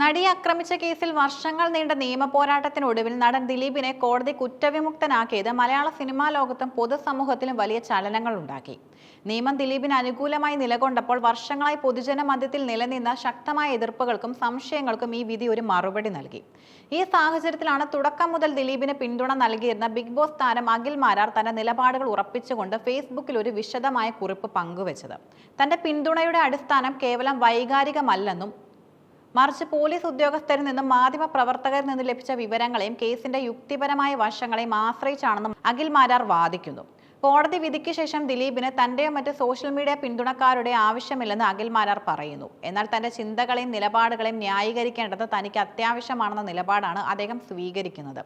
നടിയെ ആക്രമിച്ച കേസിൽ വർഷങ്ങൾ നീണ്ട നിയമ പോരാട്ടത്തിനൊടുവിൽ നടൻ ദിലീപിനെ കോടതി കുറ്റവിമുക്തനാക്കിയത് മലയാള സിനിമാ ലോകത്തും പൊതുസമൂഹത്തിലും വലിയ ചലനങ്ങൾ ഉണ്ടാക്കി. നിയമം ദിലീപിന് അനുകൂലമായി നിലകൊണ്ടപ്പോൾ വർഷങ്ങളായി പൊതുജന മധ്യത്തിൽ നിലനിന്ന ശക്തമായ എതിർപ്പുകൾക്കും സംശയങ്ങൾക്കും ഈ വിധി ഒരു മറുപടി നൽകി. ഈ സാഹചര്യത്തിലാണ് തുടക്കം മുതൽ ദിലീപിന് പിന്തുണ നൽകിയിരുന്ന ബിഗ് ബോസ് താരം അഖിൽ മാരാർ തന്റെ നിലപാടുകൾ ഉറപ്പിച്ചുകൊണ്ട് ഫേസ്ബുക്കിൽ ഒരു വിശദമായ കുറിപ്പ് പങ്കുവച്ചത്. തന്റെ പിന്തുണയുടെ അടിസ്ഥാനം കേവലം വൈകാരികമല്ലെന്നും മറിച്ച് പോലീസ് ഉദ്യോഗസ്ഥരിൽ നിന്നും മാധ്യമ പ്രവർത്തകരിൽ നിന്നും ലഭിച്ച വിവരങ്ങളെയും കേസിന്റെ യുക്തിപരമായ വശങ്ങളെയും ആശ്രയിച്ചാണെന്നും അഖിൽ മാരാർ വാദിക്കുന്നു. കോടതി വിധിക്ക് ശേഷം ദിലീപിന് തന്റെയോ മറ്റ് സോഷ്യൽ മീഡിയ പിന്തുണക്കാരുടെ ആവശ്യമില്ലെന്ന് അഖിൽ മാരാർ പറയുന്നു. എന്നാൽ തന്റെ ചിന്തകളെയും നിലപാടുകളെയും ന്യായീകരിക്കേണ്ടത് തനിക്ക് അത്യാവശ്യമാണെന്ന നിലപാടാണ് അദ്ദേഹം സ്വീകരിക്കുന്നത്.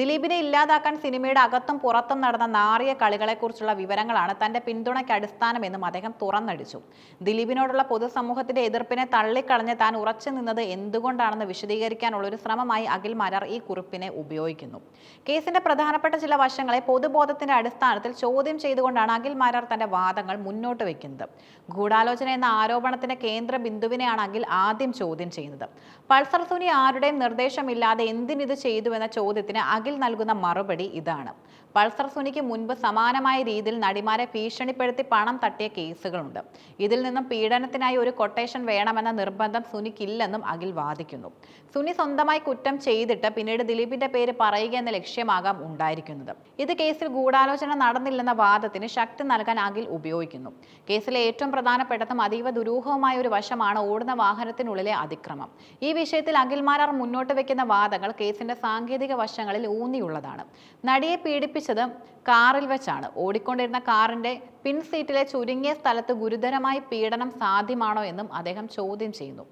ദിലീപിനെ ഇല്ലാതാക്കാൻ സിനിമയുടെ അകത്തും പുറത്തും നടന്ന നാറിയ കളികളെക്കുറിച്ചുള്ള വിവരങ്ങളാണ് തന്റെ പിന്തുണയ്ക്ക് അടിസ്ഥാനമെന്നും അദ്ദേഹം തുറന്നടിച്ചു. ദിലീപിനോടുള്ള പൊതുസമൂഹത്തിന്റെ എതിർപ്പിനെ തള്ളിക്കളഞ്ഞ് താൻ ഉറച്ചു നിന്നത് എന്തുകൊണ്ടാണെന്ന് വിശദീകരിക്കാനുള്ള ഒരു ശ്രമമായി അഖിൽ മാരാർ ഈ കുറിപ്പിനെ ഉപയോഗിക്കുന്നു. കേസിന്റെ പ്രധാനപ്പെട്ട ചില വശങ്ങളെ പൊതുബോധത്തിന്റെ അടിസ്ഥാനത്തിൽ ചോദ്യം ചെയ്തുകൊണ്ടാണ് അഖിൽ മാരാർ തന്റെ വാദങ്ങൾ മുന്നോട്ട് വയ്ക്കുന്നത് ഗൂഢാലോചന എന്ന ആരോപണത്തിന്റെ കേന്ദ്ര ബിന്ദുവിനെയാണ് അഖിൽ ആദ്യം ചോദ്യം ചെയ്യുന്നത്. പൾസർ സുനി ആരുടെയും നിർദ്ദേശമില്ലാതെ എന്തിനിത് ചെയ്തു എന്ന ചോദ്യത്തിന് അഖിൽ നൽകുന്ന മറുപടി ഇതാണ്. പൾസർ സുനിക്ക് മുൻപ് സമാനമായ രീതിയിൽ നടിമാരെ ഭീഷണിപ്പെടുത്തി പണം തട്ടിയ കേസുകളുണ്ട്. ഇതിൽ നിന്നും പീഡനത്തിനായി ഒരു കൊട്ടേഷൻ വേണമെന്ന നിർബന്ധം സുനിക്കില്ലെന്നും അഖിൽ വാദിക്കുന്നു. സുനി സ്വന്തമായി കുറ്റം ചെയ്തിട്ട് പിന്നീട് ദിലീപിന്റെ പേര് പറയുക എന്ന ലക്ഷ്യമാകാം ഉണ്ടായിരിക്കുന്നത്. ഇത് കേസിൽ ഗൂഢാലോചന നടന്നില്ലെന്ന വാദത്തിന് ശക്തി നൽകാൻ അഖിൽ ഉപയോഗിക്കുന്നു. കേസിലെ ഏറ്റവും പ്രധാനപ്പെട്ടതും അതീവ ദുരൂഹവുമായ ഒരു വശമാണ് ഓടുന്ന വാഹനത്തിനുള്ളിലെ അതിക്രമം. ഈ വിഷയത്തിൽ അഖിൽമാരാർ മുന്നോട്ട് വെക്കുന്ന വാദങ്ങൾ കേസിന്റെ സാങ്കേതിക വശങ്ങളിൽ ഊന്നിയുള്ളതാണ്. നടിയെ പീഡിപ്പിച്ചത് കാറിൽ വെച്ചാണ്. ഓടിക്കൊണ്ടിരുന്ന കാറിന്റെ പിൻസീറ്റിലെ ചുരുങ്ങിയ സ്ഥലത്ത് ഗുരുതരമായി പീഡനം സാധ്യമാണോ എന്നും അദ്ദേഹം ചോദ്യം ചെയ്യുന്നു.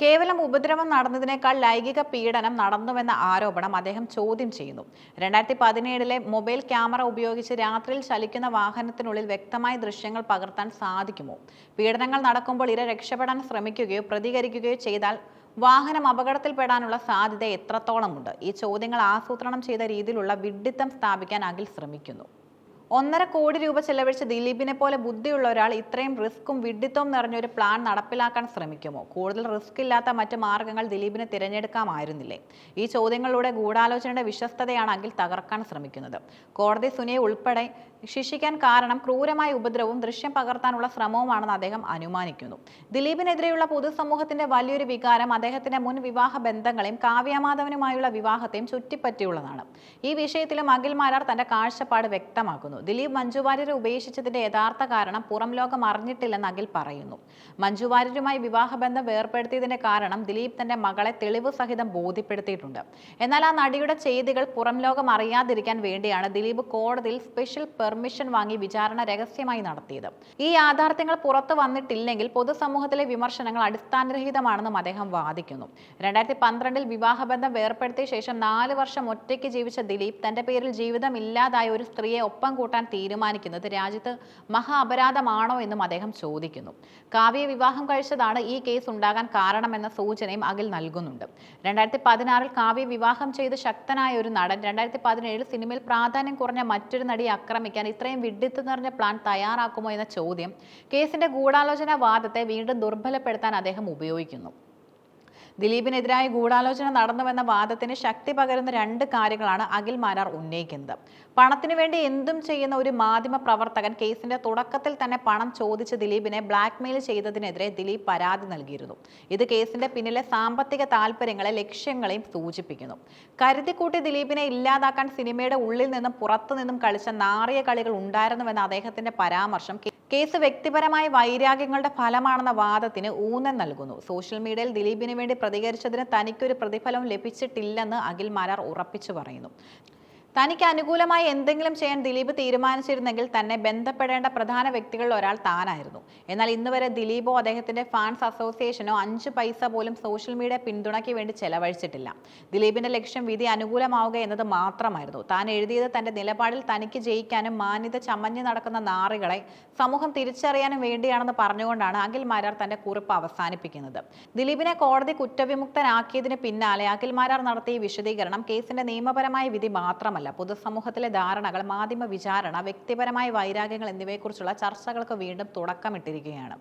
കേവലം ഉപദ്രവം നടന്നതിനേക്കാൾ ലൈംഗിക പീഡനം നടന്നുവെന്ന ആരോപണം അദ്ദേഹം ചോദ്യം ചെയ്യുന്നു. രണ്ടായിരത്തി പതിനേഴിലെ മൊബൈൽ ക്യാമറ ഉപയോഗിച്ച് രാത്രിയിൽ ചലിക്കുന്ന വാഹനത്തിനുള്ളിൽ വ്യക്തമായ ദൃശ്യങ്ങൾ പകർത്താൻ സാധിക്കുമോ? പീഡനങ്ങൾ നടക്കുമ്പോൾ ഇര രക്ഷപ്പെടാൻ ശ്രമിക്കുകയോ പ്രതികരിക്കുകയോ ചെയ്താൽ വാഹനം അപകടത്തിൽപ്പെടാനുള്ള സാധ്യത എത്രത്തോളമുണ്ട്? ഈ ചോദ്യങ്ങൾ ആസൂത്രണം ചെയ്ത രീതിയിലുള്ള വിഡ്ഢിത്തം സ്ഥാപിക്കാൻ അഖിൽ ശ്രമിക്കുന്നു. ഒന്നര കോടി രൂപ ചെലവഴിച്ച് ദിലീപിനെ പോലെ ബുദ്ധിയുള്ള ഒരാൾ ഇത്രയും റിസ്ക്കും വിഡ്ഢിത്തവും നിറഞ്ഞ ഒരു പ്ലാൻ നടപ്പിലാക്കാൻ ശ്രമിക്കുമോ? കൂടുതൽ റിസ്ക് ഇല്ലാത്ത മറ്റ് മാർഗങ്ങൾ ദിലീപിനെ തിരഞ്ഞെടുക്കാമായിരുന്നില്ലേ? ഈ ചോദ്യങ്ങളിലൂടെ ഗൂഢാലോചനയുടെ വിശ്വസ്തതയാണ് അഖിൽ തകർക്കാൻ ശ്രമിക്കുന്നത്. കോടതി സുനിയെ ഉൾപ്പെടെ ശിക്ഷിക്കാൻ കാരണം ക്രൂരമായ ഉപദ്രവവും ദൃശ്യം പകർത്താനുള്ള ശ്രമവുമാണെന്ന് അദ്ദേഹം അനുമാനിക്കുന്നു. ദിലീപിനെതിരെയുള്ള പൊതുസമൂഹത്തിന്റെ വലിയൊരു വികാരം അദ്ദേഹത്തിന്റെ മുൻ വിവാഹ ബന്ധങ്ങളെയും കാവ്യമാധവനുമായുള്ള വിവാഹത്തെയും ചുറ്റിപ്പറ്റിയുള്ളതാണ്. ഈ വിഷയത്തിലും അഖിൽ മാരാർ തന്റെ കാഴ്ചപ്പാട് വ്യക്തമാക്കുന്നു. ദിലീപ് മഞ്ജു വാര്യരെ ഉപേക്ഷിച്ചതിന്റെ യഥാർത്ഥ കാരണം പുറം ലോകം അറിഞ്ഞിട്ടില്ലെന്ന് അഖിൽ പറയുന്നു. മഞ്ജു വാര്യരുമായി വിവാഹബന്ധം വേർപ്പെടുത്തിയതിന്റെ കാരണം ദിലീപ് തന്റെ മകളെ തെളിവ് സഹിതം ബോധ്യപ്പെടുത്തിയിട്ടുണ്ട്. എന്നാൽ ആ നടിയുടെ ചെയ്തികൾ പുറം ലോകം അറിയാതിരിക്കാൻ വേണ്ടിയാണ് ദിലീപ് കോടതിയിൽ സ്പെഷ്യൽ പെർമിഷൻ വാങ്ങി വിചാരണ രഹസ്യമായി നടത്തിയത്. ഈ യാഥാർത്ഥ്യങ്ങൾ പുറത്തു വന്നിട്ടില്ലെങ്കിൽ പൊതുസമൂഹത്തിലെ വിമർശനങ്ങൾ അടിസ്ഥാനരഹിതമാണെന്നും അദ്ദേഹം വാദിക്കുന്നു. രണ്ടായിരത്തി പന്ത്രണ്ടിൽ വിവാഹബന്ധം വേർപ്പെടുത്തിയ ശേഷം നാല് വർഷം ഒറ്റയ്ക്ക് ജീവിച്ച ദിലീപ് തന്റെ പേരിൽ ജീവിതം ഇല്ലാതായ ഒരു സ്ത്രീയെ ഒപ്പം കൂട്ടാൻ തീരുമാനിക്കുന്നത് രാജ്യത്ത് മഹാ അപരാധമാണോ എന്നും അദ്ദേഹം ചോദിക്കുന്നു. കാവ്യ വിവാഹം കഴിച്ചതാണ് ഈ കേസ് ഉണ്ടാകാൻ കാരണമെന്ന സൂചനയും അഖിൽ നൽകുന്നുണ്ട്. രണ്ടായിരത്തി പതിനാറിൽ കാവ്യ വിവാഹം ചെയ്ത് ശക്തനായ ഒരു നടൻ രണ്ടായിരത്തി പതിനേഴ് സിനിമയിൽ പ്രാധാന്യം കുറഞ്ഞ മറ്റൊരു നടിയെ ആക്രമിക്കാൻ ഇത്രയും വിഡിത്ത് നിറഞ്ഞ പ്ലാൻ തയ്യാറാക്കുമോ എന്ന ചോദ്യം കേസിന്റെ ഗൂഢാലോചന വാദത്തെ വീണ്ടും ദുർബലപ്പെടുത്താൻ അദ്ദേഹം ഉപയോഗിക്കുന്നു. ദിലീപിനെതിരായ ഗൂഢാലോചന നടന്നുവെന്ന വാദത്തിന് ശക്തി പകരുന്ന രണ്ട് കാര്യങ്ങളാണ് അഖിൽ മാരാർ ഉന്നയിക്കുന്നത്. പണത്തിന് വേണ്ടി എന്തും ചെയ്യുന്ന ഒരു മാധ്യമ പ്രവർത്തകൻ കേസിന്റെ തുടക്കത്തിൽ തന്നെ പണം ചോദിച്ച് ദിലീപിനെ ബ്ലാക്ക്മെയിൽ ചെയ്തതിനെതിരെ ദിലീപ് പരാതി നൽകിയിരുന്നു. ഇത് കേസിന്റെ പിന്നിലെ സാമ്പത്തിക താല്പര്യങ്ങളെ ലക്ഷ്യങ്ങളെയും സൂചിപ്പിക്കുന്നു. കരുതിക്കൂട്ടി ദിലീപിനെ ഇല്ലാതാക്കാൻ സിനിമയുടെ ഉള്ളിൽ നിന്നും പുറത്തു നിന്നും കളിച്ച നാറിയ കളികൾ ഉണ്ടായിരുന്നുവെന്ന അദ്ദേഹത്തിന്റെ പരാമർശം കേസ് വ്യക്തിപരമായ വൈരാഗ്യങ്ങളുടെ ഫലമാണെന്ന വാദത്തിന് ഊന്നൽ നൽകുന്നു. സോഷ്യൽ മീഡിയയിൽ ദിലീപിന് വേണ്ടി പ്രതികരിച്ചതിന് തനിക്കൊരു പ്രതിഫലം ലഭിച്ചിട്ടില്ലെന്ന് അഖിൽ മാരാർ ഉറപ്പിച്ചു പറയുന്നു. തനിക്ക് അനുകൂലമായി എന്തെങ്കിലും ചെയ്യാൻ ദിലീപ് തീരുമാനിച്ചിരുന്നെങ്കിൽ തന്നെ ബന്ധപ്പെടേണ്ട പ്രധാന വ്യക്തികളിൽ ഒരാൾ താനായിരുന്നു. എന്നാൽ ഇന്ന് വരെ ദിലീപോ അദ്ദേഹത്തിന്റെ ഫാൻസ് അസോസിയേഷനോ അഞ്ച് പൈസ പോലും സോഷ്യൽ മീഡിയ പിന്തുണയ്ക്ക് വേണ്ടി ചെലവഴിച്ചിട്ടില്ല. ദിലീപിന്റെ ലക്ഷ്യം വിധി അനുകൂലമാവുക എന്നത് മാത്രമായിരുന്നു. താൻ എഴുതിയത് തന്റെ നിലപാടിൽ തനിക്ക് ജയിക്കാനും മാന്യത ചമഞ്ഞു നടക്കുന്ന നാറികളെ സമൂഹം തിരിച്ചറിയാനും വേണ്ടിയാണെന്ന് പറഞ്ഞുകൊണ്ടാണ് അഖിൽ മാരാർ തന്റെ കുറിപ്പ് അവസാനിപ്പിക്കുന്നത്. ദിലീപിനെ കോടതി കുറ്റവിമുക്തനാക്കിയതിന് പിന്നാലെ അഖിൽ മാരാർ നടത്തിയ വിശദീകരണം കേസിന്റെ നിയമപരമായ വിധി മാത്രമല്ല മാത്രമല്ല പൊതുസമൂഹത്തിലെ ധാരണകൾ മാധ്യമ വിചാരണ വ്യക്തിപരമായ വൈരാഗ്യങ്ങൾ എന്നിവയെക്കുറിച്ചുള്ള ചർച്ചകൾക്ക് വീണ്ടും തുടക്കമിട്ടിരിക്കുകയാണ്.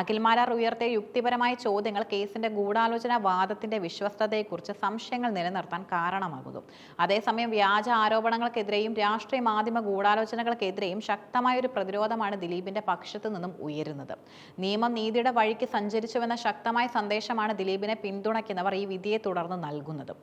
അഖിൽമാരാർ ഉയർത്തിയ യുക്തിപരമായ ചോദ്യങ്ങൾ കേസിന്റെ ഗൂഢാലോചന വാദത്തിന്റെ വിശ്വസ്തതയെക്കുറിച്ച് സംശയങ്ങൾ നിലനിർത്താൻ കാരണമാകുന്നു. അതേസമയം വ്യാജ ആരോപണങ്ങൾക്കെതിരെയും രാഷ്ട്രീയ മാധ്യമ ഗൂഢാലോചനകൾക്കെതിരെയും ശക്തമായ ഒരു പ്രതിരോധമാണ് ദിലീപിന്റെ പക്ഷത്തു നിന്നും ഉയരുന്നത്. നിയമം നീതിയുടെ വഴിക്ക് സഞ്ചരിച്ചുവെന്ന ശക്തമായ സന്ദേശമാണ് ദിലീപിനെ പിന്തുണയ്ക്കുന്നവർ ഈ വിധിയെ തുടർന്ന് നൽകുന്നത്.